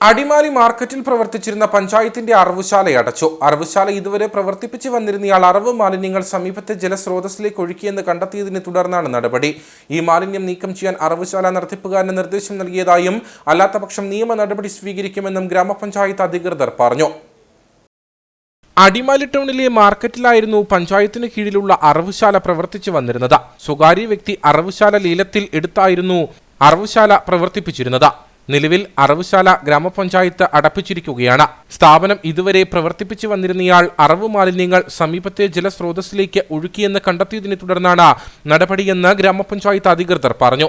അടിമാലി മാർക്കറ്റിൽ പ്രവർത്തിച്ചിരുന്ന പഞ്ചായത്തിന്റെ അറവുശാല അടച്ചു. അറവുശാല ഇതുവരെ പ്രവർത്തിപ്പിച്ചു വന്നിരുന്നയാൾ അറവ് മാലിന്യങ്ങൾ സമീപത്തെ ജലസ്രോതസ്സിലേക്ക് ഒഴുക്കിയെന്ന് കണ്ടെത്തിയതിനെ തുടർന്നാണ് നടപടി. ഈ മാലിന്യം നീക്കം ചെയ്യാൻ അറവുശാല നടത്തിപ്പുകാരന് നിർദ്ദേശം നൽകിയതായും അല്ലാത്തപക്ഷം നിയമ നടപടി സ്വീകരിക്കുമെന്നും ഗ്രാമപഞ്ചായത്ത് അധികൃതർ പറഞ്ഞു. അടിമാലി ടൗണിലെ മാർക്കറ്റിലായിരുന്നു പഞ്ചായത്തിന് കീഴിലുള്ള അറവുശാല പ്രവർത്തിച്ചു വന്നിരുന്നത്. സ്വകാര്യ വ്യക്തി അറവുശാല ലീലത്തിൽ എടുത്തായിരുന്നു അറവുശാല പ്രവർത്തിപ്പിച്ചിരുന്നത്. നിലവിൽ അറവുശാല ഗ്രാമപഞ്ചായത്ത് അടപ്പിച്ചിരിക്കുകയാണ്. സ്ഥാപനം ഇതുവരെ പ്രവർത്തിപ്പിച്ചു വന്നിരുന്നയാൾ അറവ് മാലിന്യങ്ങൾ സമീപത്തെ ജലസ്രോതസ്സിലേക്ക് ഒഴുക്കിയെന്ന് കണ്ടെത്തിയതിനെ തുടർന്നാണ് നടപടിയെന്ന് ഗ്രാമപഞ്ചായത്ത് അധികൃതർ പറഞ്ഞു.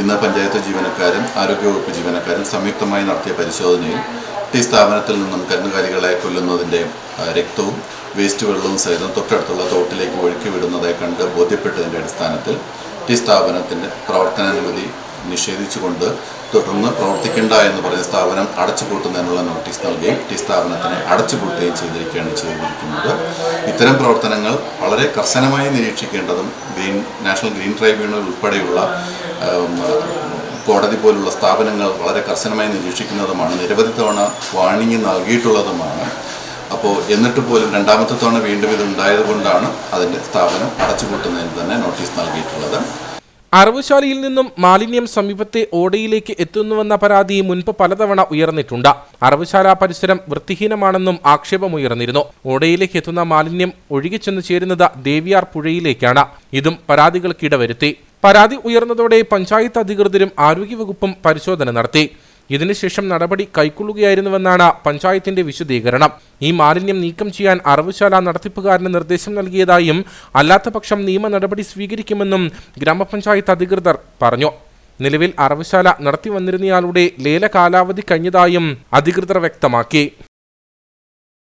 ഇന്ന് പഞ്ചായത്ത് ജീവനക്കാരും ആരോഗ്യവകുപ്പ് ജീവനക്കാരും സംയുക്തമായി നടത്തിയ പരിശോധനയിൽ ഈ സ്ഥാപനത്തിൽ നിന്നും കന്നുകാലികളെ കൊല്ലുന്നതിന്റെ രക്തവും വേസ്റ്റ് വെള്ളവും സഹിതം തൊട്ടടുത്തുള്ള തോട്ടിലേക്ക് ഒഴുക്കി വിടുന്നതായി കണ്ട് ബോധ്യപ്പെട്ടതിന്റെ അടിസ്ഥാനത്തിൽ ഈ സ്ഥാപനത്തിന്റെ പ്രവർത്തനാനുമതി നിഷേധിച്ചുകൊണ്ട് തുടർന്ന് പ്രവർത്തിക്കേണ്ട എന്ന് പറഞ്ഞ സ്ഥാപനം അടച്ചുപൂട്ടുന്നതിനുള്ള നോട്ടീസ് നൽകുകയും ടി സ്ഥാപനത്തിനെ അടച്ചുപൂട്ടുകയും ചെയ്തിരിക്കുകയാണ് ചെയ്തിരിക്കുന്നത്. ഇത്തരം പ്രവർത്തനങ്ങൾ വളരെ കർശനമായി നിരീക്ഷിക്കേണ്ടതും ഗ്രീൻ നാഷണൽ ഗ്രീൻ ട്രൈബ്യൂണൽ ഉൾപ്പെടെയുള്ള കോടതി പോലുള്ള സ്ഥാപനങ്ങൾ വളരെ കർശനമായി നിരീക്ഷിക്കുന്നതുമാണ്. നിരവധി തവണ വാണിംഗ് നൽകിയിട്ടുള്ളതുമാണ്. അപ്പോൾ എന്നിട്ട് പോലും രണ്ടാമത്തെ തവണ വീണ്ടും ഇത് ഉണ്ടായതുകൊണ്ടാണ് അതിന്റെ സ്ഥാപനം അടച്ചുപൂട്ടുന്നതിന് തന്നെ നോട്ടീസ് നൽകിയിട്ടുള്ളത്. അറവുശാലയിൽ നിന്നും മാലിന്യം സമീപത്തെ ഓടയിലേക്ക് എത്തുന്നുവെന്ന പരാതി മുൻപ് പലതവണ ഉയർന്നിട്ടുണ്ട്. അറവുശാല പരിസരം വൃത്തിഹീനമാണെന്നും ആക്ഷേപമുയർന്നിരുന്നു ഓടയിലേക്ക് എത്തുന്ന മാലിന്യം ഒഴുകിച്ചെന്ന് ചേരുന്നത് ദേവിയാർ പുഴയിലേക്കാണ്. ഇതും പരാതികൾക്കിടവരുത്തി പരാതി ഉയർന്നതോടെ പഞ്ചായത്ത് അധികൃതരും ആരോഗ്യവകുപ്പും പരിശോധന നടത്തി. ഇതിനുശേഷം നടപടി കൈക്കൊള്ളുകയായിരുന്നുവെന്നാണ് പഞ്ചായത്തിന്റെ വിശദീകരണം. ഈ മാലിന്യം നീക്കം ചെയ്യാൻ അറവുശാല നടത്തിപ്പുകാരന് നിർദ്ദേശം നൽകിയതായും അല്ലാത്തപക്ഷം നിയമ നടപടി സ്വീകരിക്കുമെന്നും ഗ്രാമപഞ്ചായത്ത് അധികൃതർ പറഞ്ഞു. നിലവിൽ അറവുശാല നടത്തി വന്നിരുന്നയാളുടെ ലേല കാലാവധി കഴിഞ്ഞതായും അധികൃതർ വ്യക്തമാക്കി.